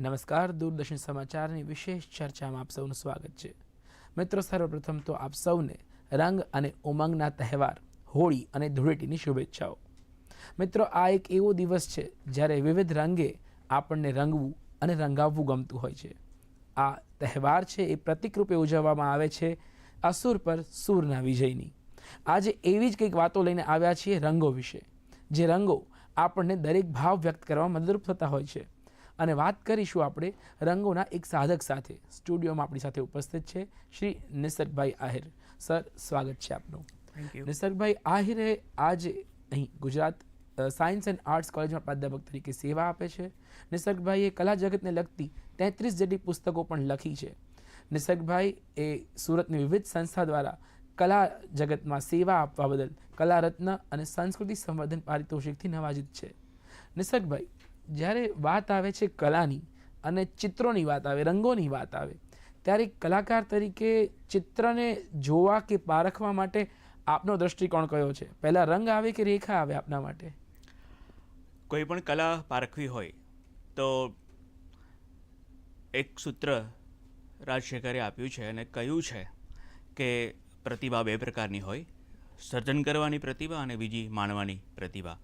નમસ્કાર, દૂરદર્શન સમાચારની વિશેષ ચર્ચામાં આપ સૌનું સ્વાગત છે. મિત્રો, સર્વપ્રથમ તો આપ સૌને રંગ અને ઉમંગના તહેવાર, હોળી અને ધૂળેટીની શુભેચ્છાઓ. મિત્રો, આ એક એવો દિવસ છે જ્યારે વિવિધ રંગે આપણને રંગવું અને રંગાવવું ગમતું હોય છે. આ તહેવાર છે એ પ્રતિકરૂપે ઉજવવામાં આવે છે અસુર પર સૂરના વિજયની. આજે એવી જ કંઈક વાતો લઈને આવ્યા છીએ રંગો વિશે, જે રંગો આપણને દરેક ભાવ વ્યક્ત કરવામાં મદદરૂપ થતા હોય છે. અને વાત કરીશું આપણે રંગોના એક સાધક સાથે. સ્ટુડિયોમાં આપણી સાથે ઉપસ્થિત છે શ્રી નિસર્ગભાઈ આહિર. સર સ્વાગત છે આપનું. નિસર્ગભાઈ આહિરે આજે અહીં ગુજરાત સાયન્સ એન્ડ આર્ટ્સ કોલેજમાં પ્રાધ્યાપક તરીકે સેવા આપે છે. નિસર્ગભાઈએ કલા જગતને લગતી તેત્રીસ જેટલી પુસ્તકો પણ લખી છે. નિસર્ગભાઈ એ સુરતની વિવિધ સંસ્થા દ્વારા કલા જગતમાં સેવા આપવા બદલ કલા રત્ન અને સંસ્કૃતિ સંવર્ધન પારિતોષિકથી નવાજિત છે. નિસર્ગભાઈ જ્યારે વાત આવે છે કલાની અને ચિત્રોની વાત આવે, રંગોની વાત આવે, ત્યારે કલાકાર તરીકે ચિત્રને જોવા કે પારખવા માટે આપનો દ્રષ્ટિકોણ કયો છે? પહેલાં રંગ આવે કે રેખા આવે આપના માટે? કોઈ પણ કલા પારખવી હોય તો એક સૂત્ર રાજશેખરે આપ્યું છે અને કહ્યું છે કે પ્રતિભા બે પ્રકારની હોય, સર્જન કરવાની પ્રતિભા અને બીજી માણવાની પ્રતિભા.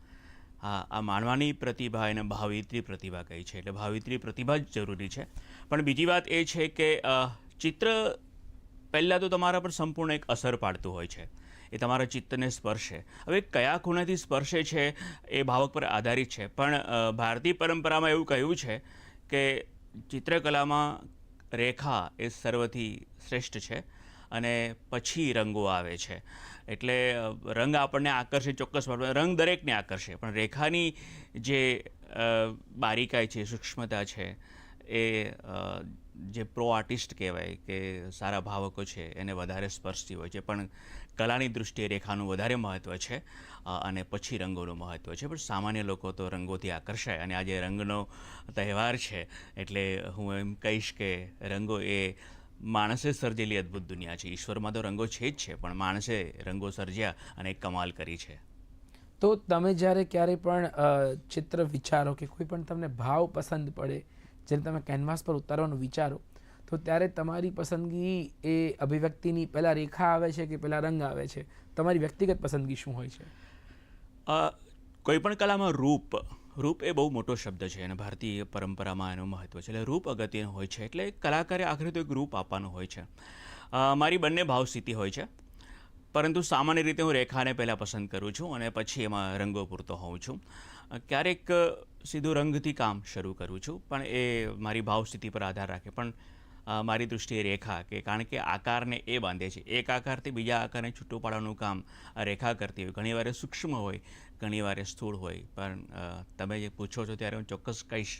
હા આ માણવાની પ્રતિભા એને ભાવિત્રી પ્રતિભા કહી છે. એટલે ભાવિત્રી પ્રતિભા જ જરૂરી છે. પણ બીજી વાત એ છે કે ચિત્ર પહેલાં તો તમારા પર સંપૂર્ણ એક અસર પાડતું હોય છે. એ તમારા ચિત્તને સ્પર્શે. હવે કયા ખૂણેથી સ્પર્શે છે એ ભાવક પર આધારિત છે. પણ ભારતીય પરંપરામાં એવું કહ્યું છે કે ચિત્રકલામાં રેખા એ સર્વથી શ્રેષ્ઠ છે અને પછી રંગો આવે છે. એટલે રંગ આપણને આકર્ષે, ચોક્કસ. રંગ દરેકને આકર્ષે, પણ રેખાની જે બારીકાઈ છે, સૂક્ષ્મતા છે, એ જે પ્રો આર્ટિસ્ટ કહેવાય કે સારા ભાવકો છે, એને વધારે સ્પર્શતી હોય છે પણ કલાની દૃષ્ટિએ રેખાનું વધારે મહત્ત્વ છે અને પછી રંગોનું મહત્ત્વ છે પણ સામાન્ય લોકો તો રંગોથી આકર્ષાય, અને આજે રંગનો તહેવાર છે, એટલે હું એમ કહીશ કે રંગો એ માણસે સર્જેલી અદ્ભુત દુનિયા છે. ઈશ્વરમાં તો રંગો છે જ છે પણ માણસે રંગો સર્જ્યા અને કમાલ કરી છે. તો તમે જ્યારે ક્યારેય પણ ચિત્ર વિચારો કે કોઈ પણ તમને ભાવ પસંદ પડે જેને તમે કેનવાસ પર ઉતારવાનું વિચારો તો ત્યારે તમારી પસંદગી એ અભિવ્યક્તિની પહેલાં રેખા આવે છે કે પહેલાં રંગ આવે છે? તમારી વ્યક્તિગત પસંદગી શું હોય છે? કોઈ પણ કલામાં રૂપ રૂપ એ બહુ મોટો શબ્દ છે અને ભારતીય પરંપરામાં એનું મહત્ત્વ છે. એટલે રૂપ અગત્યનું હોય છે. એટલે કલાકારે આખરે તો એક રૂપ આપવાનું હોય છે. મારી બંને ભાવસ્થિતિ હોય છે. પરંતુ સામાન્ય રીતે હું રેખાને પહેલાં પસંદ કરું છું અને પછી એમાં રંગો પૂરતો હોઉં છું. ક્યારેક સીધું રંગથી કામ શરૂ કરું છું, પણ એ મારી ભાવસ્થિતિ પર આધાર રાખે. પણ મારી દૃષ્ટિએ રેખા કે કારણ કે આકારને એ બાંધે છે. એક આકારથી બીજા આકારને છૂટું પાડવાનું કામ રેખા કરતી હોય. ઘણીવાર સૂક્ષ્મ હોય ઘણીવાર એ સ્થૂળ હોય. પણ તમે જે પૂછો છો ત્યારે હું ચોક્કસ કહીશ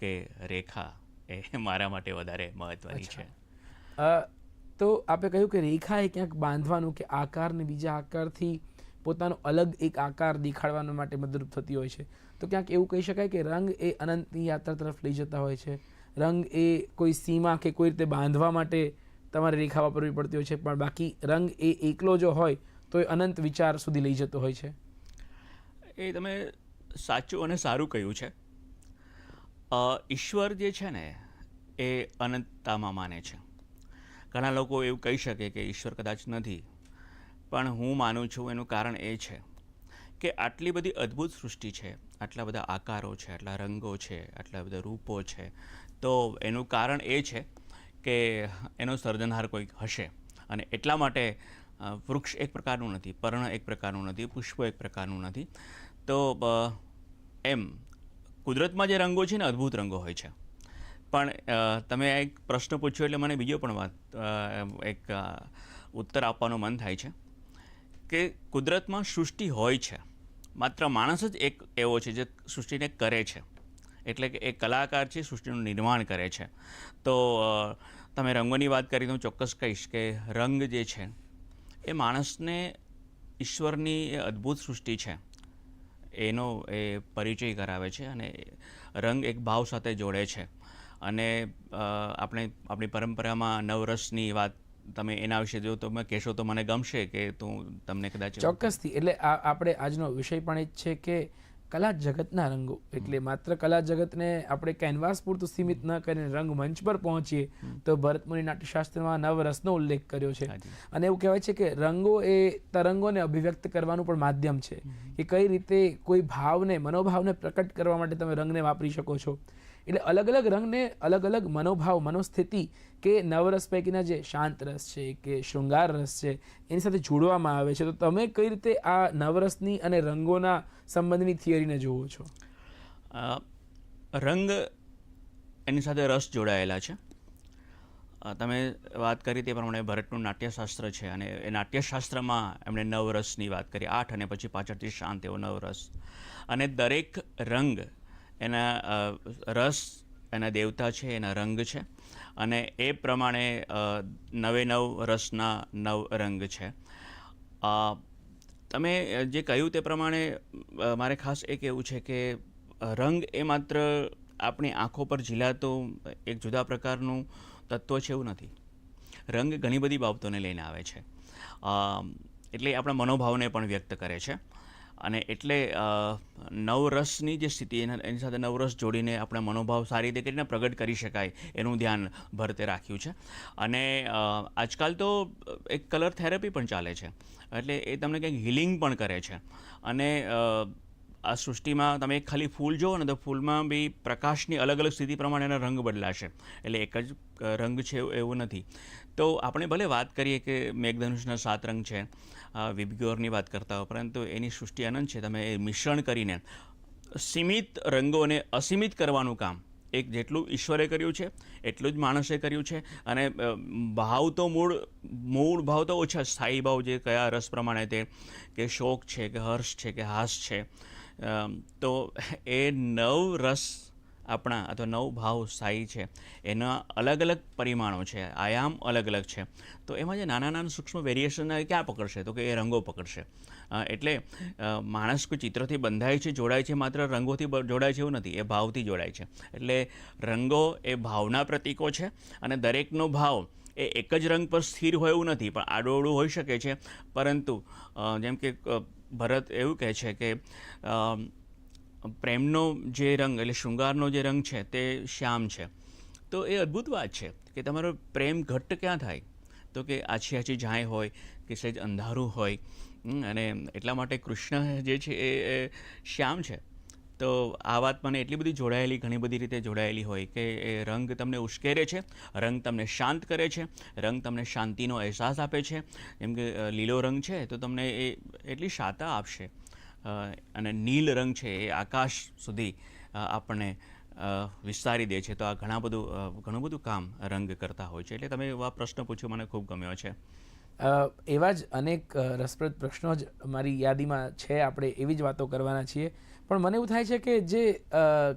કે રેખા એ મારા માટે વધારે મહત્ત્વની છે. તો આપણે કહ્યું કે રેખા એ ક્યાંક બાંધવાનું કે આકારને બીજા આકારથી પોતાનો અલગ એક આકાર દેખાડવાનો માટે મદદરૂપ થતી હોય છે. તો ક્યાંક એવું કહી શકાય કે રંગ એ અનંતની યાત્રા તરફ લઈ જતા હોય છે. રંગ એ કોઈ સીમા કે કોઈ રીતે બાંધવા માટે તમારે રેખા વાપરવી પડતી હોય છે. પણ બાકી રંગ એ એકલો જો હોય તો એ અનંત વિચાર સુધી લઈ જતો હોય છે. એ તમે સાચું અને સારું કહ્યું છે. ઈશ્વર જે છે ને, એ અનંતતામાં માને છે. ઘણા લોકો એવું કહી શકે કે ઈશ્વર કદાચ નથી, પણ હું માનું છું એનું કારણ એ છે કે આટલી બધી અદ્ભુત સૃષ્ટિ છે, આટલા બધા આકારો છે, આટલા રંગો છે, આટલા બધા રૂપો છે, તો એનું કારણ એ છે કે એનો સર્જનહાર કોઈક હશે. અને એટલા માટે વૃક્ષ એક પ્રકારનું નથી, પર્ણ એક પ્રકારનું નથી, પુષ્પ એક પ્રકારનું નથી. તો એમ, કુદરતમાં જે રંગો છે ને, અદ્ભુત રંગો હોય છે. પણ તમે એક પ્રશ્ન પૂછ્યો એટલે મને બીજો પણ વાત એક ઉત્તર આપવાનું મન થાય છે. કે કુદરતમાં સૃષ્ટિ હોય છે. માત્ર માણસ જ એક એવો છે જે સૃષ્ટિને કરે છે. એટલે કે એ કલાકાર છે, સૃષ્ટિનું નિર્માણ કરે છે. તો તમે રંગોની વાત કરી, તો હું ચોક્કસ કહીશ કે રંગ જે છે, એ માણસને ઈશ્વરની અદ્ભુત સૃષ્ટિ છે. એનો, એ, પરિચય કરાવે છે અને રંગ એક ભાવ સાથે જોડે છે. અને આપણે આપણી પરંપરામાં નવરસની વાત તમે એના વિશે જો તમે કહેશો તો મને ગમશે કે તું તમને કદાચ ચોક્કસથી. એટલે આપણે આજનો વિષય પણ એ જ છે કે કલા જગતના રંગો. એટલે માત્ર કલા જગતને આપણે કેનવાસ પૂરતું સીમિત ન કરીને રંગમંચ પર પહોંચીએ તો ભરતમુનિ નાટ્યશાસ્ત્રમાં નવરસનો ઉલ્લેખ કર્યો છે. અને એવું કહેવાય છે કે રંગો એ તરંગોને અભિવ્યક્ત કરવાનું પણ માધ્યમ છે. કે કઈ રીતે કોઈ ભાવને મનોભાવને પ્રકટ કરવા માટે તમે રંગને વાપરી શકો છો. એટલે અલગ અલગ રંગને અલગ અલગ મનોભાવ, મનોસ્થિતિ કે નવરસ પૈકીના જે શાંત રસ છે, કે શૃંગાર રસ છે, એની સાથે જોડવામાં આવે છે. તો તમે કઈ રીતે આ નવરસની અને રંગોના સંબંધની થિયરીને જોવો છો? રંગ એની સાથે રસ જોડાયેલા છે. તમે વાત કરી તે પ્રમાણે ભરતનું નાટ્યશાસ્ત્ર છે અને એ નાટ્યશાસ્ત્રમાં એમણે નવરસની વાત કરી. આઠ અને પછી પાછળથી શાંત એવો નવરસ. અને દરેક રંગ એના રસ, એના દેવતા છે, એના રંગ છે. અને એ પ્રમાણે નવે નવ રસના નવ રંગ છે. તમે જે કહ્યું તે પ્રમાણે મારે ખાસ એ કહેવું છે કે રંગ એ માત્ર આપણી આંખો પર ઝીલાતો એક જુદા પ્રકારનું તત્વ છે એવું નથી. રંગ ઘણી બધી બાબતોને લઈને આવે છે. એટલે આપણા મનોભાવને પણ વ્યક્ત કરે છે. અને એટલે નવરસની જે સ્થિતિ, એના, એની સાથે નવરસ જોડીને આપણા મનોભાવ સારી રીતે કરીને પ્રગટ કરી શકાય, એનું ધ્યાન ભરતે રાખ્યું છે. અને આજકાલ તો એક કલર થેરપી પણ ચાલે છે. એટલે એ તમને કંઈક હિલિંગ પણ કરે છે. અને આ સૃષ્ટિમાં તમે એક ખાલી ફૂલ જુઓ ને તો ફૂલમાં બી પ્રકાશની અલગ અલગ સ્થિતિ પ્રમાણે એના રંગ બદલાશે. એટલે એક જ રંગ છે એવું- એવું નથી. તો આપણે ભલે વાત કરીએ કે મેઘધનુષના સાત રંગ છે વિબગ્યોરની વાત કરતા હો પરંતુ એની સૃષ્ટિ આનંદ છે. તમે એ મિશ્રણ કરીને સીમિત રંગોને અસીમિત કરવાનું કામ એક જેટલું ઈશ્વરે કર્યું છે, એટલું જ માણસે કર્યું છે. અને ભાવ તો મૂળ મૂળ ભાવ તો ઓછા સ્થાયી ભાવ જે કયા રસ પ્રમાણે તે કે શોક છે, કે હર્ષ છે, કે હાસ છે. તો એ નવ રસ આપણા અથવા નવ ભાવ સ્થાયી છે. એના અલગ અલગ પરિમાણો છે. આયામ અલગ અલગ છે. તો એમાં જે નાના નાના સૂક્ષ્મ વેરિએશન ક્યાં પકડશે? તો કે એ રંગો પકડશે. એટલે માણસ કોઈ ચિત્રથી બંધાય છે, જોડાય છે, માત્ર રંગોથી જોડાય છે એવું નથી. એ ભાવથી જોડાય છે. એટલે રંગો એ ભાવના પ્રતીકો છે અને દરેકનો ભાવ એ એક જ રંગ પર સ્થિર હોય એવું નથી. પણ આડોઅવળું હોઈ શકે છે. પરંતુ જેમ કે ભરત એવું કહે છે કે પ્રેમનો જે રંગ એટલે શૃંગારનો જે રંગ છે તે શ્યામ છે. તો એ અદ્ભુત વાત છે કે તમારો પ્રેમ ઘટ્ટ ક્યાં થાય? તો કે આછી આછી જાય હોય કે સહેજ અંધારું હોય. અને એટલા માટે કૃષ્ણ જે છે એ શ્યામ છે. તો આ વાત મને એટલી બધી જોડાયેલી, ઘણી બધી રીતે જોડાયેલી હોય કે એ રંગ તમને ઉશ્કેરે છે, રંગ તમને શાંત કરે છે, રંગ તમને શાંતિનો અહેસાસ આપે છે. જેમ કે લીલો રંગ છે તો તમને એ એટલી શાતા આપશે. અને નીલ રંગ છે એ આકાશ સુધી આપણને વિસ્તારી દે છે. તો આ ઘણા બધું ઘણું બધું કામ રંગ કરતા હોય છે. એટલે તમે એવા પ્રશ્ન પૂછ્યો મને ખૂબ ગમ્યો છે. એવા જ અનેક રસપ્રદ પ્રશ્નો જ મારી યાદીમાં છે. આપણે એવી જ વાતો કરવાના છીએ. પણ મને એવું થાય છે કે જે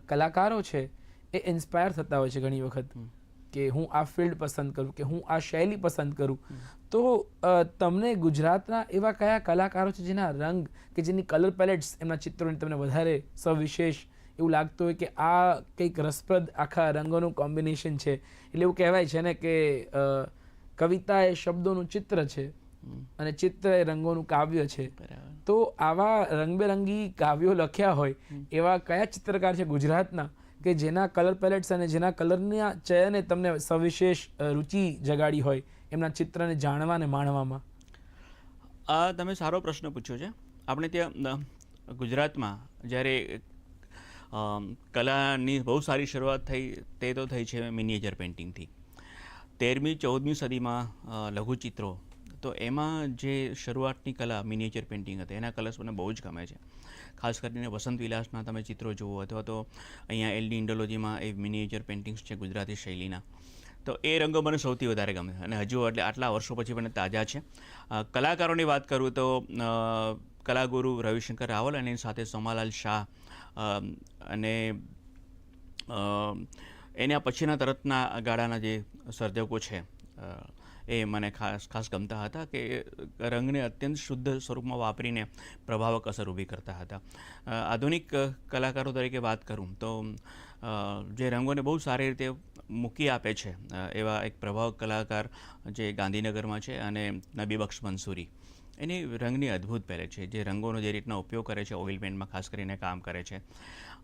કલાકારો છે એ ઇન્સ્પાયર થતા હોય છે ઘણી વખત. કે હું આ ફિલ્ડ પસંદ કરું કે હું આ શૈલી પસંદ કરું. તો તમને ગુજરાતના એવા કયા કલાકારો છે જેના રંગ કે જેની કલર પેલેટ્સ એમના ચિત્રોની તમને વધારે સવિશેષ એવું લાગતું હોય કે આ કંઈક રસપ્રદ આખા રંગોનું કોમ્બિનેશન છે? એટલે એવું કહેવાય છે ને કે કવિતા એ શબ્દોનું ચિત્ર છે અને ચિત્ર એ રંગોનું કાવ્ય છે. તો આવા રંગબેરંગી કાવ્યો લખ્યા હોય એવા કયા ચિત્રકાર છે ગુજરાતના કે જેના કલર પેલેટ્સ અને જેના કલરના ચયને તમને સવિશેષ રુચિ જગાડી હોય? એમના ચિત્રને જાણવા અને માણવામાં? આ તમે સારો પ્રશ્ન પૂછ્યો છે. આપણે ત્યાં ગુજરાતમાં જ્યારે કલાની બહુ સારી શરૂઆત થઈ, તે તો થઈ છે મિનિએચર પેઇન્ટિંગથી. તેરમી, ચૌદમી સદીમાં લઘુચિત્રો. તો એમાં જે શરૂઆતની કલા મિનિએચર પેઇન્ટિંગ હતી, એના કલર્સ મને બહુ જ ગમે છે. ખાસ કરીને વસંત વિલાસના તમે ચિત્રો જુઓ અથવા તો અહીંયા એલડી ઇન્ડોલોજીમાં એ મિનિએચર પેઇન્ટિંગ્સ છે ગુજરાતી શૈલીના. તો એ રંગો મને સૌથી વધારે ગમે અને હજુ એટલે આટલા વર્ષો પછી મને તાજા છે. કલાકારોની વાત કરું તો કલાગુરુ રવિશંકર રાવલ અને એની સાથે સોમાલાલ શાહ અને એના પછીના તરતના ગાળાના જે સર્જકો છે એ મને ખાસ ખાસ ગમતા હતા કે રંગને અત્યંત શુદ્ધ સ્વરૂપમાં વાપરીને પ્રભાવક અસર ઊભી કરતા હતા. આધુનિક કલાકારો તરીકે વાત કરું તો જે રંગોને બહુ સારી રીતે મૂકી આપે છે એવા એક પ્રભાવ કલાકાર જે ગાંધીનગરમાં છે અને નબીબક્ષ મંસૂરી. એની રંગની અદ્ભુત પહેરે છે, જે રંગોનો જે રીતના ઉપયોગ કરે છે, ઓઇલ પેન્ટમાં ખાસ કરીને કામ કરે છે.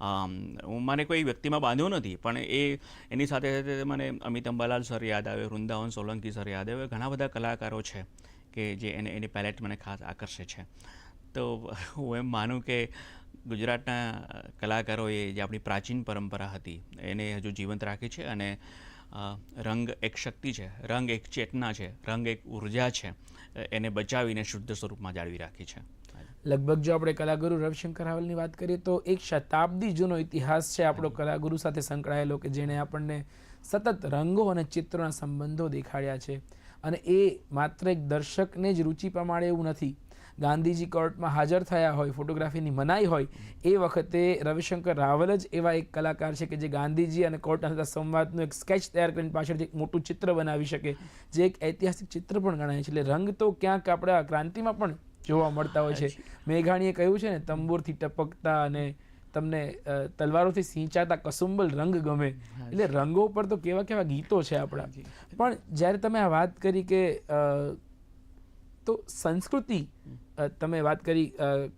હું, મને કોઈ વ્યક્તિમાં બાંધ્યો નથી, પણ એ, એની સાથે સાથે મને અમિત અંબાલાલ સર યાદ આવે, વૃંદાવન સોલંકી સર યાદ આવે, ઘણા બધા કલાકારો છે કે જે એને, એની પેલેટ મને ખાસ આકર્ષે છે. તો હું એમ માનું કે ગુજરાતના કલાકારોએ જે આપણી પ્રાચીન પરંપરા હતી એને હજુ જીવંત રાખી છે અને રંગ એક શક્તિ છે રંગ એક ચેતના છે રંગ એક ઊર્જા છે એને બચાવીને શુદ્ધ સ્વરૂપમાં જાળવી રાખી છે. લગભગ જો આપણે કલાગુરુ રવિશંકર રાવલની વાત કરીએ તો એક શતાબ્દી જૂનો ઇતિહાસ છે આપણો કલાગુરુ સાથે સંકળાયેલો કે જેણે આપણને સતત રંગો અને ચિત્રોના સંબંધો દેખાડ્યા છે. અને એ માત્ર એક દર્શકને જ રુચિ પ્રમાણે એવું નથી ગાંધીજી કોર્ટમાં હાજર થયા હોય ફોટોગ્રાફીની મનાઈ હોય એ વખતે રવિશંકર રાવલ જ એવા એક કલાકાર છે કે જે ગાંધીજી અને કોર્ટના થતા સંવાદનું એક સ્કેચ તૈયાર કરીને પાછળથી એક મોટું ચિત્ર બનાવી શકે જે એક ઐતિહાસિક ચિત્ર પણ ગણાય છે. એટલે રંગ તો ક્યાંક આપણા ક્રાંતિમાં પણ જોવા મળતા હોય છે. મેઘાણીએ કહ્યું છે ને તંબુરથી ટપકતા અને તમને તલવારોથી સિંચાતા કસુંબલ રંગ ગમે. એટલે રંગો પર તો કેવા કેવા ગીતો છે આપણા. પણ જ્યારે તમે આ વાત કરી કે તો સંસ્કૃતિ તમે વાત કરી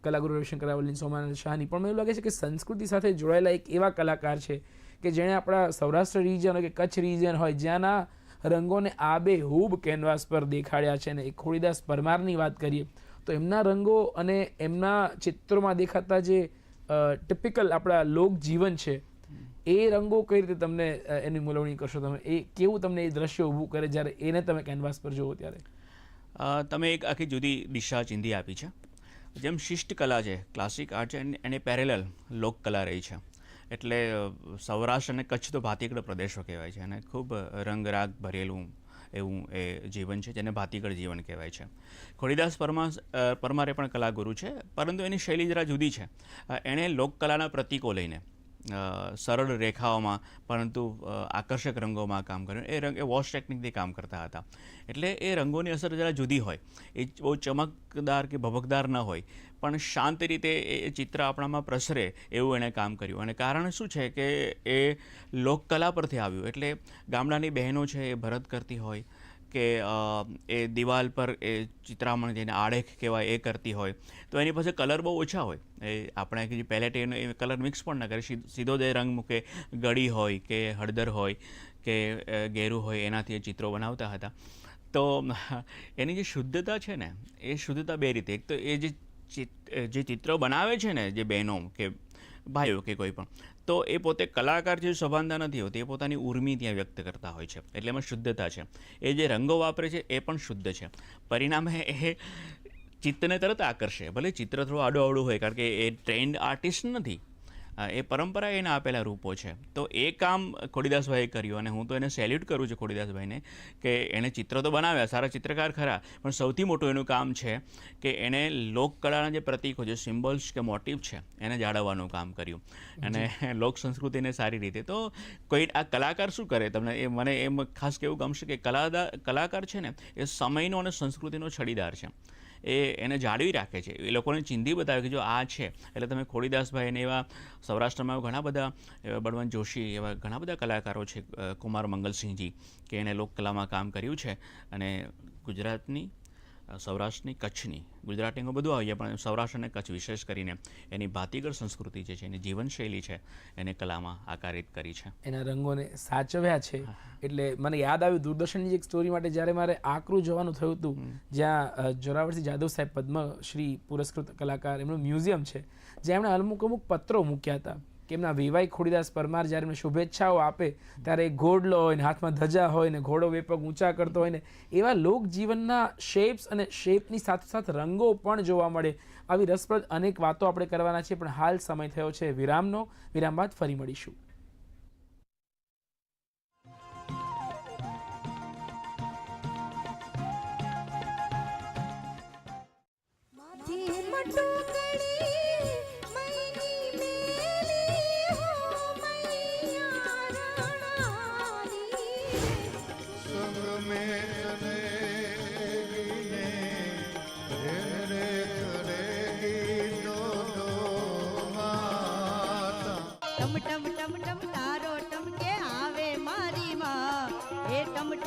કલાગુરુ રવિશંકર રાવલની સોમાનંદ શાહની. પણ મને લાગે છે કે સંસ્કૃતિ સાથે જોડાયેલા એક એવા કલાકાર છે કે જેણે આપણા સૌરાષ્ટ્ર રિજન કે કચ્છ રિજન હોય, જ્યાંના રંગોને આબે હૂબ કેનવાસ પર દેખાડ્યા છે અને ખોડીદાસ પરમારની વાત કરીએ, તો એમના રંગો અને એમના ચિત્રોમાં દેખાતા જે ટિપિકલ આપણા લોકજીવન છે, એ રંગો કઈ રીતે તમને એની મૂલવણી કરશો તમે? એ કેવું તમને એ દ્રશ્ય ઊભું કરે જ્યારે એને તમે કેનવાસ પર જુઓ ત્યારે? તમે એક આખી જુદી દિશા ચિંધી આપી છે. જેમ શિષ્ટ કલા છે ક્લાસિક આર્ટ છે એને- પેરેલલ લોક કલા રહી છે. એટલે સૌરાષ્ટ્ર અને કચ્છ તો ભાતીગળ પ્રદેશો કહેવાય છે, અને ખૂબ રંગરાગ ભરેલું એવું એ જીવન છે, જેને ભાતીગળ જીવન કહેવાય છે. ખોડીદાસ પરમા પરમારે પણ કલાગુરુ છે, પરંતુ એની શૈલી જરા જુદી છે. એણે એણે લોકકલાના પ્રતીકો લઈને સરળ રેખાઓમાં, પરંતુ આકર્ષક રંગોમાં કામ કર્યું. એ રંગ, એ વોશ ટેકનિકથી કામ કરતા હતા. એટલે એ રંગોની અસર જરા જુદી હોય. એ બહુ ચમકદાર કે ભભકદાર ન હોય. પણ શાંત રીતે એ ચિત્ર આપણામાં પ્રસરે એવું એણે કામ કર્યું. અને કારણ શું છે કે એ લોકકલા પરથી આવ્યું. એટલે ગામડાની બહેનો છે એ ભરત કરતી હોય કે એ દિવાલ પર એ ચિત્રામણ જેને આડેખ કહેવાય એ કરતી હોય, તો એની પાસે કલર બહુ ઓછા હોય. એ આપણે જે પેલેટ એનો એ કલર મિક્સ પણ ન કરે. સીધો જે રંગ મૂકે, ગળી હોય કે હળદર હોય કે ગેરું હોય, એનાથી એ ચિત્રો બનાવતા હતા. તો, એની જે શુદ્ધતા છે ને, એ શુદ્ધતા બે રીતે. એક તો એ જે જે ચિત્રો બનાવે છે ને, જે બહેનો કે ભાઈઓ કે કોઈ પણ તો એ પોતે કલાકાર જે સભાનતા નથી હોતી. એ પોતાની ઉર્મી ત્યાં વ્યક્ત કરતા હોય છે. એટલે એમાં શુદ્ધતા છે. એ જે રંગો વાપરે છે, એ પણ શુદ્ધ છે. પરિણામે એ ચિત્તને તરત આકર્ષે. ભલે ચિત્ર થોડું આડું આવડું હોય, કારણ કે એ ટ્રેન્ડ આર્ટિસ્ટ નથી. એ પરંપરા એના આપેલા રૂપો છે. તો એ કામ ખોડીદાસભાઈએ કર્યું અને હું તો એને સેલ્યુટ કરું છું ખોડીદાસભાઈને કે એણે ચિત્ર તો બનાવ્યા સારા ચિત્રકાર ખરા પણ સૌથી મોટું એનું કામ છે કે એણે લોકકળાના જે પ્રતીકો જે સિમ્બલ્સ કે મોટિવ છે એને જાળવવાનું કામ કર્યું. અને લોક સંસ્કૃતિને સારી રીતે. તો કોઈ આ કલાકાર શું કરે? તમને એ મને એમ ખાસ કેવું ગમશે કે કલાદા કલાકાર છે ને એ સમયનો અને સંસ્કૃતિનો છડીદાર છે. એ એને જાળવી રાખે છે. એ લોકોને ચિંધી બતાવે કે જો આ છે, એટલે તમે ખોડીદાસભાઈ અને એવા સૌરાષ્ટ્રમાં ઘણા બધા, એવા બળવંત જોશી, એવા ઘણા બધા કલાકારો છે કુમાર મંગલસિંહજી, કે એણે લોકકલામાં કામ કર્યું છે અને ગુજરાતની સૌરાષ્ટ્રની કચ્છની. ગુજરાતીમાં બધું આવી જાય પણ સૌરાષ્ટ્ર અને કચ્છ વિશેષ કરીને એની ભાતીગળ સંસ્કૃતિ જે છે એની જીવનશૈલી છે એને કલામાં આકારિત કરી છે. એના રંગોને સાચવ્યા છે. એટલે મને યાદ આવ્યું દૂરદર્શનની એક સ્ટોરી માટે જ્યારે મારે આકરું જવાનું થયું હતું જ્યાં જોરાવરસિંહ જાદવ સાહેબ પદ્મશ્રી પુરસ્કૃત કલાકાર એમનું મ્યુઝિયમ છે જ્યાં એમણે અમુક અમુક પત્રો મૂક્યા હતા. કે એમના વેવાઈ ખોડીદાસ પરમાર જ્યારે એમને શુભેચ્છાઓ આપે, ત્યારે ઘોડલો હોય ને, હાથમાં ધજા હોય ને, ઘોડો વેપક ઊંચા કરતો હોય ને, એવા લોકજીવનના શેપ્સ અને શેપની સાથોસાથ રંગો પણ જોવા મળે. આવી રસપ્રદ અનેક વાતો આપણે કરવાના છે પણ હાલ સમય થયો છે વિરામનો. વિરામ બાદ ફરી મળીશું.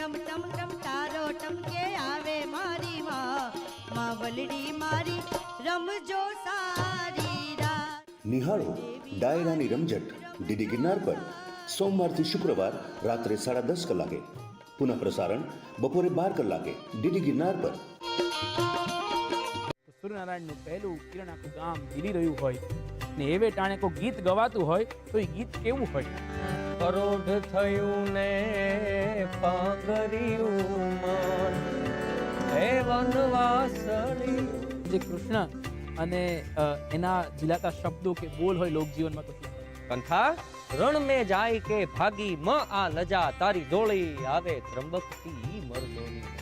ટમ ટમ ટમ તારો ટમકે આવે મારી માં વલડી મારી રમજો સારી નિહાળો ડાયરાની રમઝટ ડીડી ગિરનાર પર. સોમવારથી શુક્રવાર રાત્રે સાડા દસ કલાકે. પુનઃ પ્રસારણ બપોરે બાર કલાકે ડીડી ગિરનાર પર. સૂર્યનારાયણનું પહેલું કિરણ આખું ગામ ગીરી રહ્યું હોય ને એવે ટાણે કોઈ ગીત ગવાતું હોય તો એ ગીત કેવું હોય? પરોઢ થયું ને પાંગર્યું મન. હે વનવાસળી. જે કૃષ્ણ અને એના દિલાતા શબ્દો કે બોલ હોય લોકજીવનમાં તો કંથા રણ મે જાય કે ભાગી મ આ લજા તારી દોળી આવે ત્રંબકતી મરદોની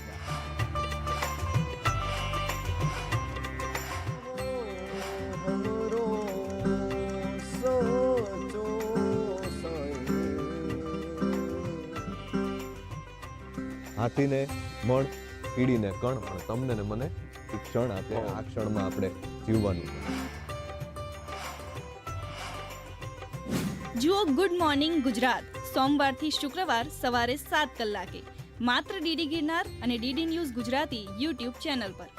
હાથીને મણ કીડીને કણ અને તમને ને મને ક્ષણ આપે આ ક્ષણમાં આપણે જીવવાનું. જુઓ ગુડ મોર્નિંગ ગુજરાત. સોમવારથી શુક્રવાર સવારે સાત કલાકે. માત્ર ડીડી ગિરનાર અને DD news Gujarati YouTube channel પર.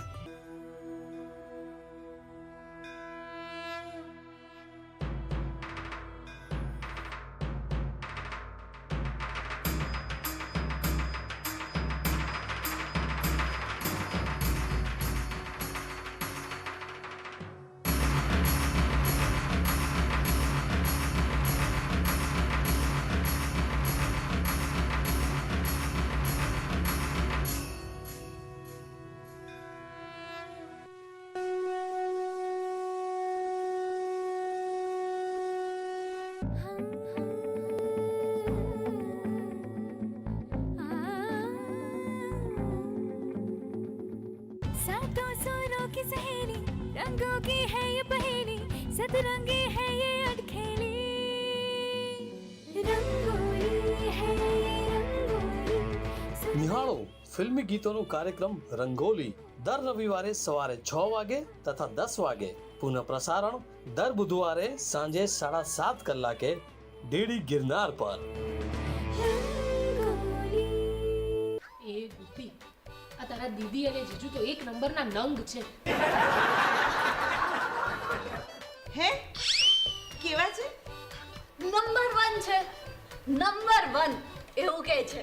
पहेली सतरंगी है ये अटखेली रंगोली है ये रंगोली નિહાળો ફિલ્મી ગીતોનું કાર્યક્રમ રંગોલી દર રવિવારે સવારે છ વાગે તથા દસ વાગે પુનઃ પ્રસારણ દર બુધવારે સાંજે સાડા સાત કલાકે ડીડી ગિરનાર પર रंगोली એ બુદ્ધિ આ તારા દીદી અને જીજુ તો એક નંબરના નંગ છે હે કેવા છે નંબર વન છે નંબર વન એવું કે છે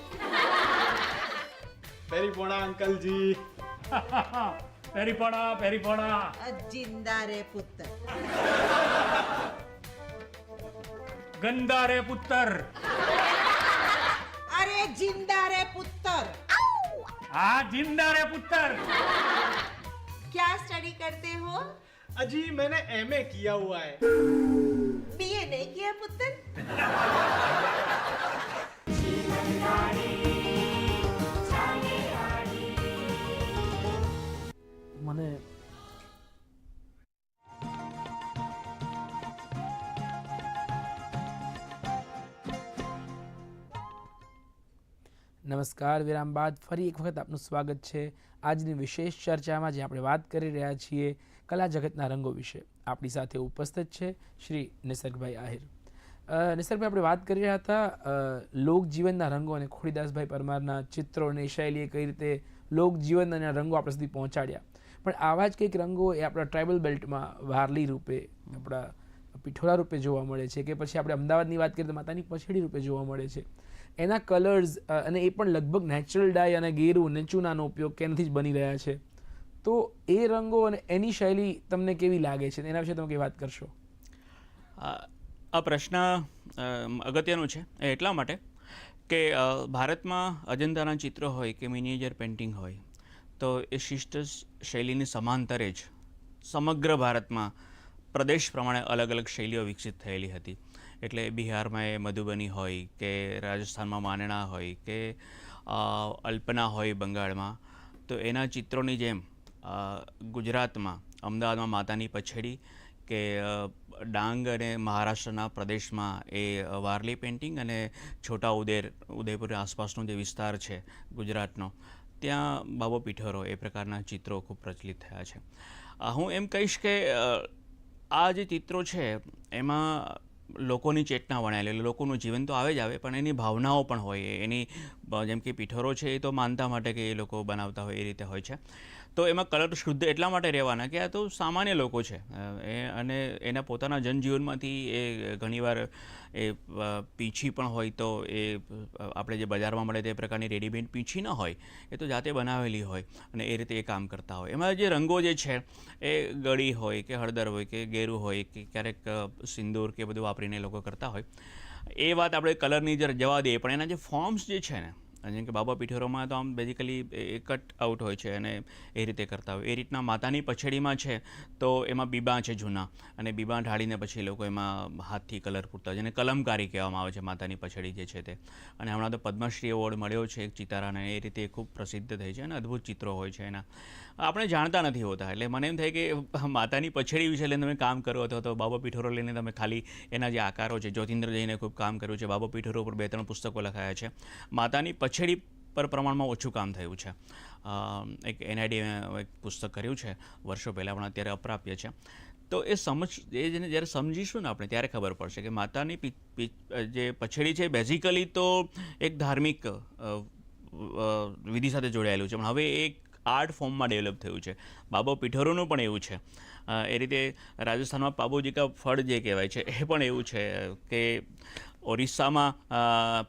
પેરીપોણા અંકલજી પેરીપોણા પેરીપોણા જિંદા રે પુત્ર ગંદા રે પુત્તર અરે જિંદા રે પુત્ર હા જિંદા રે પુત્તર क्या स्टडी करते हो अजी मैंने एमए किया हुआ है बीए नहीं किया पुत्र મને નમસ્કાર, વિરામ બાદ ફરી એક વખત આપનું સ્વાગત છે આજની વિશેષ ચર્ચામાં જે આપણે વાત કરી રહ્યા છીએ કલા જગતના રંગો વિશે. આપણી સાથે ઉપસ્થિત છે શ્રી નિસર્ગભાઈ આહિર. નિસર્ગભાઈ, આપણે વાત કરી રહ્યા હતા લોકજીવનના રંગો અને ખોડીદાસભાઈ પરમારના ચિત્રો અને શૈલીએ કઈ રીતે લોકજીવન અને રંગો આપણા સુધી પહોંચાડ્યા. પણ આવા જ કંઈક રંગો એ આપણા ટ્રાઇબલ બેલ્ટમાં વારલી રૂપે, આપણા પિઠોરા રૂપે જોવા મળે છે કે પછી આપણે અમદાવાદની વાત કરીએ તો માતાની પછેડી રૂપે જોવા મળે છે. એના કલર્સ અને એ પણ લગભગ નેચરલ ડાય અને ગેરું અને ચૂનાનો ઉપયોગ કેનથી જ બની રહ્યા છે. તો એ રંગો અને એની શૈલી તમને કેવી લાગે છે? એના વિશે તમે કઈ વાત કરશો? આ પ્રશ્ન અગત્યનો છે એટલા માટે કે ભારતમાં અજંતાના ચિત્રો હોય કે મિનિએચર પેઇન્ટિંગ હોય, તો એ શિષ્ટ શૈલીની સમાંતરે જ સમગ્ર ભારતમાં પ્રદેશ પ્રમાણે અલગ અલગ શૈલીઓ વિકસિત થયેલી હતી. એટલે બિહારમાં એ મધુબની હોય કે રાજસ્થાનમાં માનણા હોય કે અલ્પના હોય બંગાળમાં, તો એના ચિત્રોની જેમ ગુજરાતમાં, અમદાવાદમાં માતાની પછેડી કે ડાંગ અને મહારાષ્ટ્રના પ્રદેશમાં એ વારલી પેઇન્ટિંગ અને છોટા ઉદેર ઉદયપુર આસપાસનો જે વિસ્તાર છે ગુજરાતનો, ત્યાં બાબો પીઠોરો એ પ્રકારના ચિત્રો ખૂબ પ્રચલિત થયા છે. હું એમ કહીશ કે આ જે ચિત્રો છે, એમાં લોકોની ચેતના વણાયેલી લોકોનું જીવન તો આવે જ આવે, પણ એની ભાવનાઓ પણ હોય. એની, જેમ કે પીઠોરો છે એ તો માનતા માટે કે એ લોકો બનાવતા હોય એ રીતે હોય છે. તો એમાં કલર શુદ્ધ એટલા માટે રહેવાના કે આ તો સામાન્ય લોકો છે. એ અને એના પોતાના જનજીવનમાંથી એ ઘણીવાર એ પીંછી પણ હોય તો એ આપણે જે બજારમાં મળે તે પ્રકારની રેડીમેડ પીંછી ન હોય, એ તો જાતે બનાવેલી હોય અને એ રીતે એ કામ કરતા હોય. એમાં જે રંગો જે છે એ ગળી હોય કે હળદર હોય કે ગેરું હોય કે ક્યારેક સિંદૂર કે બધું વાપરીને લોકો કરતા હોય. એ વાત આપણે કલરની જરા જવા દઈએ, પણ એના જે ફોર્મ્સ જે છે ને જેમ કે બાબા પીઠેરોમાં તો આમ બેઝિકલી એ કટ આઉટ હોય છે અને એ રીતે કરતા હોય. એ રીતના માતાની પછેડીમાં છે તો એમાં બીબા છે જૂના અને બીબા ઢાળીને પછી લોકો એમાં હાથથી કલર પૂરતા અને કલમકારી કહેવામાં આવે છે માતાની પછેડી જે છે તે. અને હમણાં તો પદ્મશ્રી એવોર્ડ મળ્યો છે એક ચિતારાને. એ રીતે ખૂબ પ્રસિદ્ધ થઈ છે અને અદ્ભુત ચિત્રો હોય છે એના. આપણે જાણતા નથી હોતા. એટલે મને એમ થાય કે માતાની પછેડી વિશે લઈને તમે કામ કરો અથવા તો બાબા પીઠોરો લઈને તમે ખાલી એના જે આકારો છે જ્યોતિન્દ્ર જઈને ખૂબ કામ કર્યું છે, બાબા પીઠોરો પર બે ત્રણ પુસ્તકો લખાયા છે. માતાની પછેડી પર પ્રમાણમાં ઓછું કામ થયું છે. એક એનઆઈડી એક પુસ્તક કર્યું છે, વર્ષો પહેલાં, પણ અત્યારે અપ્રાપ્ય છે. તો એ સમજ, એ જેને જ્યારે સમજીશું ને આપણે, ત્યારે ખબર પડશે કે માતાની જે પછેડી છે બેઝિકલી તો એક ધાર્મિક વિધિ સાથે જોડાયેલું છે. પણ હવે એક આર્ટ ફોર્મમાં ડેવલપ થયું છે. બાબો પીઠોરોનું પણ એવું છે. એ રીતે રાજસ્થાનમાં પાબોજીકા ફળ જે કહેવાય છે, એ પણ એવું છે કે ઓરિસ્સામાં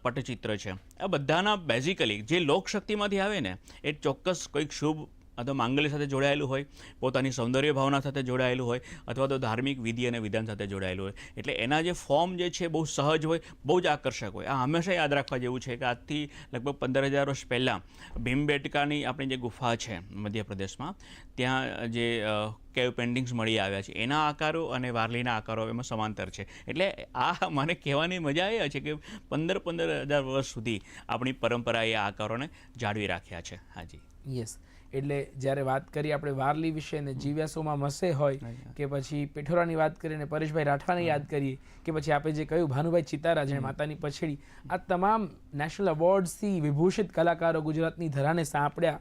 પટચિત્ર છે. આ બધાના બેઝિકલી જે લોકશક્તિમાંથી આવે ને, એ ચોક્કસ કોઈક શુભ અથવા માંગલ્ય સાથે જોડાયેલું હોય, પોતાની સૌંદર્ય ભાવના સાથે જોડાયેલું હોય, અથવા તો ધાર્મિક વિધિ અને વિધાન સાથે જોડાયેલું હોય. એટલે એના જે ફોર્મ જે છે બહુ સહજ હોય, બહુ જ આકર્ષક હોય. આ હંમેશા યાદ રાખવા જેવું છે કે આજથી લગભગ પંદર હજાર વર્ષ પહેલાં ભીમબેટકાની આપણી જે ગુફા છે મધ્યપ્રદેશમાં ત્યાં જે કેવ પેન્ટિંગ્સ મળી આવ્યા છે એના આકારો અને વારલીના આકારો એમાં સમાંતર છે. એટલે આ મને કહેવાની મજા એ છે કે પંદર પંદર હજાર વર્ષ સુધી આપણી પરંપરાએ આ આકારોને જાળવી રાખ્યા છે. હાજી યસ. એટલે જ્યારે વાત કરી આપણે વારલી વિશે ને જીવ્યાસોમાં મસે હોય કે પછી પેઠોરાની વાત કરીને પરેશભાઈ રાઠવાને યાદ કરીએ કે પછી આપણે જે કહ્યું ભાનુભાઈ ચિતારા જેણે માતાની પછેડી આ તમામ નેશનલ એવોર્ડ્સથી વિભૂષિત કલાકારો ગુજરાતની ધરાને સાંપડ્યા.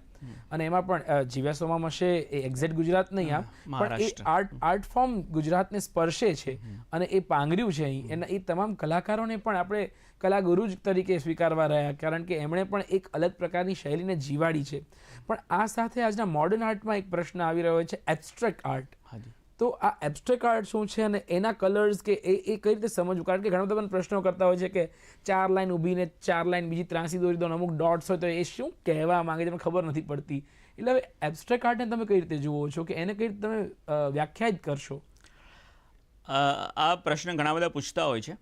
અને એમાં પણ અ, જીવ્યાસોમાં મશે એ એક્ઝેક્ટ ગુજરાત નહીં આમ પણ એ આર્ટ આર્ટ ફોર્મ ગુજરાતને સ્પર્શે છે અને એ પાંગર્યું છે અહીં. એના એ તમામ કલાકારોને પણ આપણે કલાગુરુ તરીકે સ્વીકારવા રહ્યા કારણ કે એમણે પણ એક અલગ પ્રકારની શૈલીને જીવાડી છે. પણ આ સાથે આજના મોડર્ન આર્ટમાં એક પ્રશ્ન આવી રહ્યો છે એબ્સ્ટ્રેક્ટ આર્ટ હાજી તો આ એબ્સ્ટ્રેક્ટ આર્ટ શું છે અને એના કલર્સ કે એ એ કઈ રીતે સમજવું? કારણ કે ઘણા બધા પ્રશ્નો કરતા હોય છે કે ચાર લાઈન ઊભીને ચાર લાઈન બીજી ત્રાસી દોરી દો અમુક ડોટ્સ હોય તો એ શું કહેવા માંગે છે મને ખબર નથી પડતી. એટલે હવે એબ્સ્ટ્રેક્ટ આર્ટને તમે કઈ રીતે જુઓ છો કે એને કઈ રીતે તમે વ્યાખ્યાયિત કરશો? આ પ્રશ્ન ઘણા બધા પૂછતા હોય છે.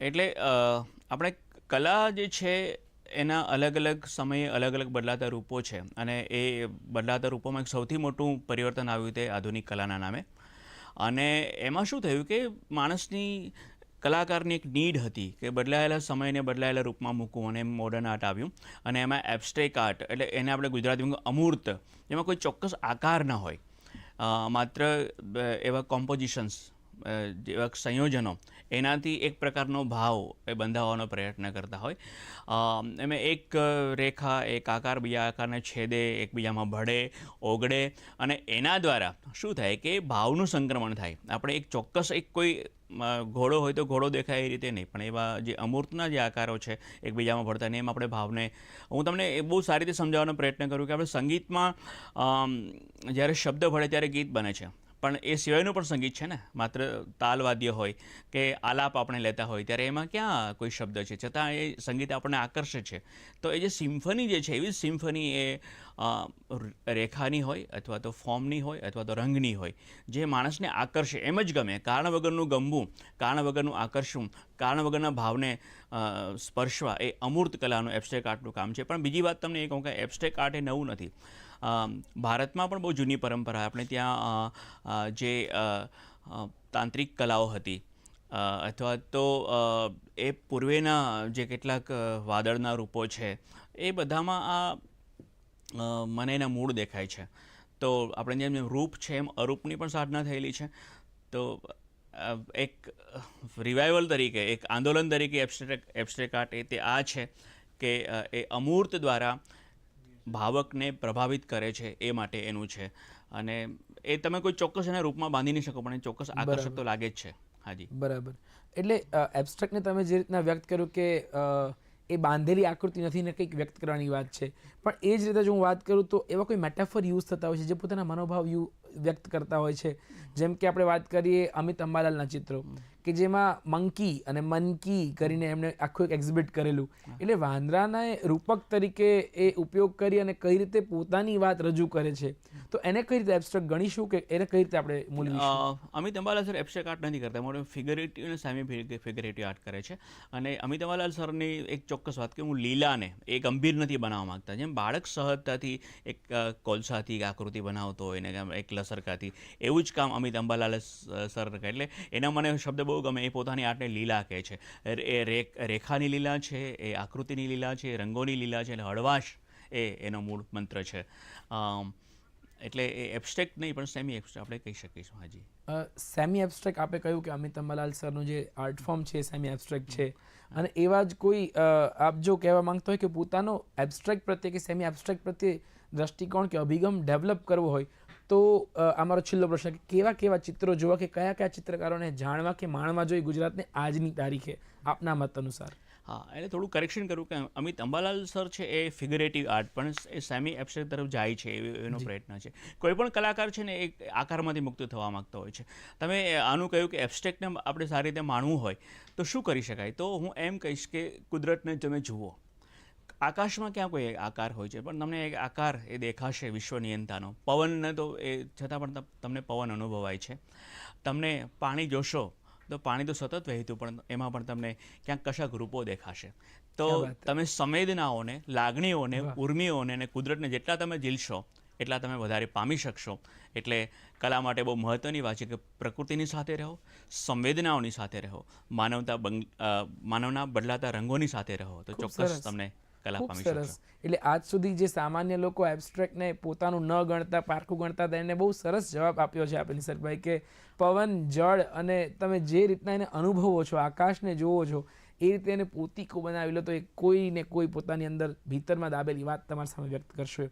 એટલે આપણે કલા જે છે એના અલગ અલગ સમયે અલગ અલગ બદલાતા રૂપો છે અને એ બદલાતા રૂપોમાં એક સૌથી મોટું પરિવર્તન આવ્યું તે આધુનિક કલાના નામે. અને એમાં શું થયું કે માણસની કલાકારની એક નીડ હતી કે બદલાયેલા સમયને બદલાયેલા રૂપમાં મૂકવું અને મોડર્ન આર્ટ આવ્યું. અને એમાં એબસ્ટ્રેક આર્ટ એટલે એને આપણે ગુજરાતીમાં અમૂર્ત, એમાં કોઈ ચોક્કસ આકાર ન હોય. માત્ર એવા કોમ્પોઝિશન્સ જેવા સંયોજનો એનાથી એક પ્રકારનો ભાવ એ બંધાવવાનો પ્રયત્ન કરતા હોય. એમ એક રેખા, એક આકાર, બીજા આકારને છેદે, એકબીજામાં ભળે, ઓગળે અને એના દ્વારા શું થાય કે ભાવનું સંક્રમણ થાય. આપણે એક ચોક્કસ એક કોઈ ઘોડો હોય તો ઘોડો દેખાય એ રીતે નહીં, પણ એવા જે અમૂર્તના જે આકારો છે એકબીજામાં ભળતા એમ આપણે ભાવને, હું તમને એ બહુ સારી રીતે સમજાવવાનો પ્રયત્ન કરું કે આપણે સંગીતમાં જ્યારે શબ્દ ભળે ત્યારે ગીત બને છે. પણ એ સિવાયનું પણ સંગીત છે ને? માત્ર તાલવાદ્ય હોય કે આલાપ આપણે લેતા હોય ત્યારે એમાં ક્યાં કોઈ શબ્દ છે? છતાં એ સંગીત આપણને આકર્ષે છે. તો એ જે સિમ્ફની જે છે, એવી સિમ્ફની એ રેખાની હોય અથવા તો ફોર્મની હોય અથવા તો રંગની હોય જે માણસને આકર્ષે. એમ જ ગમે. કારણ વગરનું ગમવું કારણ વગરનું આકર્ષવું કારણ વગરના ભાવને સ્પર્શવા એ અમૂર્ત કલાનું એબ્સ્ટ્રેક આર્ટનું કામ છે. પણ બીજી વાત તમને એ કહું કે એબ્સ્ટ્રેક આર્ટ એ નવું નથી. ભારતમાં પણ બહુ જૂની પરંપરા. આપણે ત્યાં જે તાંત્રિક કલાઓ હતી અથવા તો એ પૂર્વેના જે કેટલાક વાદળના રૂપો છે, એ બધામાં આ મને એના મૂળ દેખાય છે. તો આપણે જેમ જેમ રૂપ છે એમ અરૂપની પણ સાધના થયેલી છે. તો એક રિવાઇવલ તરીકે, એક આંદોલન તરીકે એબ્સ્ટ્રેક એબ્સ્ટ્રેક આર્ટ એ તે આ છે કે એ અમૂર્ત દ્વારા ભાવકને પ્રભાવિત કરે છે એ માટે એનું છે. અને એ તમે કોઈ ચોક્કસ એના રૂપમાં બાંધી નહીં શકો પણ એ ચોક્કસ આકર્ષક તો લાગે જ છે. હાજી બરાબર. એટલે એબ્સ્ટ્રેક્ટને તમે જે રીતના વ્યક્ત કર્યું કે એ બાંધેલી આકૃતિ નથી ને કંઈક વ્યક્ત કરવાની વાત છે. પણ એ જ રીતે જો હું વાત કરું તો એવા કોઈ મેટાફર યુઝ થતા હોય છે જે પોતાના મનોભાવ યુ વ્યક્ત કરતા હોય છે? જેમ કે આપણે વાત કરીએ અમિત અંબાલાલના ચિત્રો. કે જેમાં મંકી અને મનકી કરીને એમણે આખું એક એક્ઝિબિટ કરેલું. એટલે વાંદરાના રૂપક તરીકે એ ઉપયોગ કરી અને કઈ રીતે પોતાની વાત રજૂ કરે છે. તો એને કઈ રીતે એબ્સ્ટ્રેક્ટ ગણીશું કે એને કઈ રીતે આપણે Amit Ambalal sir abstract art નથી કરતા. મોટે ફિગરેટિવ અને સેમી ફિગરેટિવ આર્ટ કરે છે. અને અમિત અંબાલાલ સરની એક ચોક્કસ વાત કે હું લીલાને એ ગંભીર નથી બનાવવા માંગતા. જેમ બાળક સહજતાથી એક કોલસાથી એક આકૃતિ બનાવતો હોય ને એક લસરકાથી એવું જ કામ અમિત અંબાલાલ સર એટલે એના મને શબ્દ બહુ ગમે એ પોતાની આર્ટને લીલા કહે છે. એ રેખ રેખાની લીલા છે એ આકૃતિની લીલા છે રંગોની લીલા છે એટલે હળવાશ એ એનો મૂળ મંત્ર છે. એટલે એ એબ્સ્ટ્રેક્ટ નહીં પણ સેમી એબ્સ્ટ્રેક્ટ આપણે કહી શકીશું હાજી. સેમી એબ્સ્ટ્રેક્ટ આપે કહ્યું કે અમિત અંબાલાલ સરનું જે આર્ટ ફોર્મ છે સેમી એબ્સ્ટ્રેક્ટ છે. અને એવા જ કોઈ આપ જો કહેવા માંગતો હોય કે પોતાનો એબ્સ્ટ્રેક્ટ પ્રત્યે કે સેમી એબ્સ્ટ્રેક્ટ પ્રત્યે દ્રષ્ટિકોણ કે અભિગમ ડેવલપ કરવો હોય તો અમારો છેલ્લો પ્રશ્ન કે કેવા કેવા ચિત્રો જોવા કે કયા કયા ચિત્રકારોને જાણવા કે માણવા જોઈએ ગુજરાતને આજની તારીખે? આપના મત અનુસાર. હા એટલે થોડું કરેક્શન કરું કે અમિત અંબાલાલ સર છે એ ફિગરેટિવ આર્ટ પણ એ સેમી એબ્સ્ટ્રેક્ટ તરફ જાય છે એનો પ્રયત્ન છે. કોઈ પણ કલાકાર છે ને એ આકારમાંથી મુક્ત થવા માગતો હોય છે. તમે આનું કહ્યું કે એબ્સ્ટ્રેક્ટને આપણે સારી રીતે માણવું હોય તો શું કરી શકાય? તો હું એમ કહીશ કે કુદરતને તમે જુઓ. આકાશમાં ક્યાં કોઈ આકાર હોય છે? પણ તમને એક આકાર એ દેખાશે વિશ્વ નિયંતાનો પવનને તો એ છતાં પણ તમને પવન અનુભવાય છે. તમને પાણી જોશો તો પાણી તો સતત વહેતું પણ એમાં પણ તમને ક્યાંક કશાક રૂપો દેખાશે. તો. તમે સંવેદનાઓને લાગણીઓને ઉર્મિઓને અને કુદરતને જેટલા તમે ઝીલશો એટલા તમે વધારે પામી શકશો. એટલે કલા માટે બહુ મહત્ત્વની વાત છે કે પ્રકૃતિની સાથે રહો સંવેદનાઓની સાથે રહો માનવતા બંગ માનવના બદલાતા રંગોની સાથે રહો. તો ચોક્કસ તમને કલા પામી સરસ. એટલે આજ સુધી જે સામાન્ય લોકો એબસ્ટ્રેક્ટને પોતાનું ન ગણતા પારખું ગણતા હતા એને બહુ સરસ જવાબ આપ્યો છે આપેલી સરભાઈ કે પવન જળ અને તમે જે રીતના એને અનુભવો છો આકાશને જુઓ છો એ રીતે એને પોતીકું બનાવી લો તો એ કોઈને કોઈ પોતાની અંદર ભીતરમાં દાબેલી વાત તમારી સામે વ્યક્ત કરશે.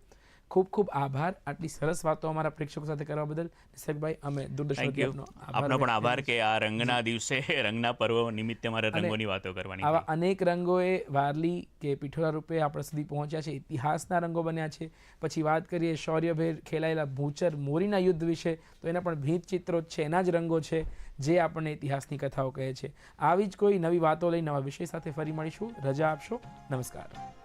ખૂબ ખૂબ આભાર. આટલી સરસ વાતો અમારા પ્રેક્ષકો સાથે કરવા બદલ. નિસર્ગભાઈ અમે દૂરદર્શન આપનો પણ આભાર કે આ રંગના દિવસે રંગના પર્વ નિમિત્તે મારે રંગોની વાતો કરવાની આવા. અનેક રંગોએ વારલી કે પીઠોરા રૂપે આપણા સુધી પહોંચ્યા છે. ઇતિહાસના રંગો બન્યા છે. પછી વાત કરીએ શૌર્યભેર ખેલાયેલા ભૂચર મોરીના યુદ્ધ વિશે તો એના પણ ભીત ચિત્રો છે. એના જ રંગો છે જે આપણને ઇતિહાસની કથાઓ કહે છે. આવી જ કોઈ નવી વાતો લઈ નવા વિષય સાથે ફરી મળીશું. રજા આપશો. નમસ્કાર.